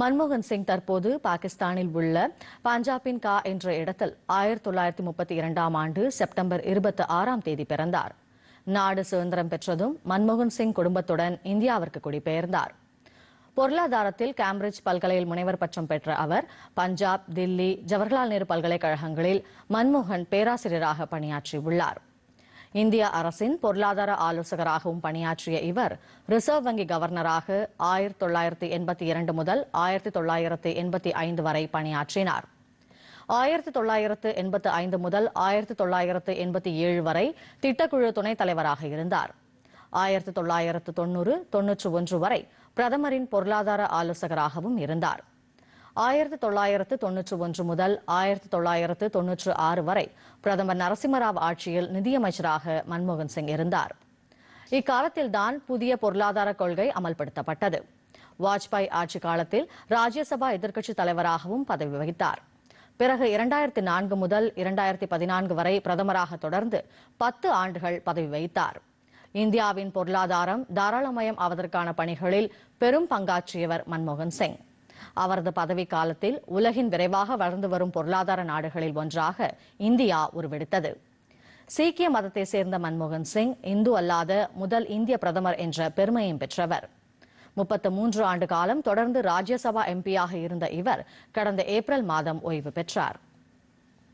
மன்மோகன் சிங் தற்போது பாகிஸ்தானில் உள்ள பஞ்சாபின் கா என்ற இடத்தில் ஆயிரத்தி தொள்ளாயிரத்தி முப்பத்தி இரண்டாம் ஆண்டு செப்டம்பர் இருபத்தி ஆறாம் தேதி பிறந்தார். நாடு சுதந்திரம் பெற்றதும் மன்மோகன் சிங் குடும்பத்துடன் இந்தியாவிற்கு குடிபெயர்ந்தார். பொருளாதாரத்தில் கேம்பிரிட்ஜ் பல்கலையில் முனைவர் பட்டம் பெற்ற அவர் பஞ்சாப் தில்லி ஜவஹர்லால் நேரு பல்கலைக்கழகங்களில் மன்மோகன் பேராசிரியராக பணியாற்றியுள்ளார். இந்திய அரசின் பொருளாதார ஆலோசகராகவும் பணியாற்றிய இவர் ரிசர்வ் வங்கி கவர்னராக ஆயிரத்தி தொள்ளாயிரத்தி எண்பத்தி இரண்டு முதல் ஆயிரத்தி தொள்ளாயிரத்தி எண்பத்தி ஐந்து வரை பணியாற்றினார். ஆயிரத்தி தொள்ளாயிரத்து எண்பத்தி ஐந்து முதல் ஆயிரத்தி தொள்ளாயிரத்து எண்பத்தி ஏழு வரை திட்டக்குழு துணைத் தலைவராக இருந்தார். ஆயிரத்தி தொள்ளாயிரத்து தொண்ணூறு தொன்னூற்று ஒன்று வரை பிரதமரின் பொருளாதார ஆலோசகராகவும் இருந்தார். ஆயிரத்தி தொள்ளாயிரத்து தொன்னூற்று ஒன்று முதல் ஆயிரத்தி தொள்ளாயிரத்து தொன்னூற்று ஆறு வரை பிரதமர் நரசிம்மராவ் ஆட்சியில் நிதியமைச்சராக மன்மோகன் சிங் இருந்தார். இக்காலத்தில்தான் புதிய பொருளாதார கொள்கை அமல்படுத்தப்பட்டது. வாஜ்பாய் ஆட்சி காலத்தில் ராஜ்யசபா எதிர்க்கட்சித் தலைவராகவும் பதவி வகித்தார். பிறகு இரண்டாயிரத்தி நான்கு முதல் இரண்டாயிரத்தி பதினான்கு வரை பிரதமராக தொடர்ந்து பத்து ஆண்டுகள் பதவி வகித்தார். இந்தியாவின் பொருளாதாரம் தாராளமயம் ஆவதற்கான பணிகளில் பெரும் பங்காற்றியவர் மன்மோகன் சிங். அவரது பதவி காலத்தில் உலகின் விரைவாக வளர்ந்து வரும் பொருளாதார நாடுகளில் ஒன்றாக இந்தியா உருவெடுத்தது. சீக்கிய மதத்தை சேர்ந்த மன்மோகன் சிங் இந்து அல்லாத முதல் இந்திய பிரதமர் என்ற பெருமையும் பெற்றவர். முப்பத்து மூன்று ஆண்டு காலம் தொடர்ந்து ராஜ்யசபா எம்பியாக இருந்த இவர் கடந்த ஏப்ரல் மாதம் ஓய்வு பெற்றார்.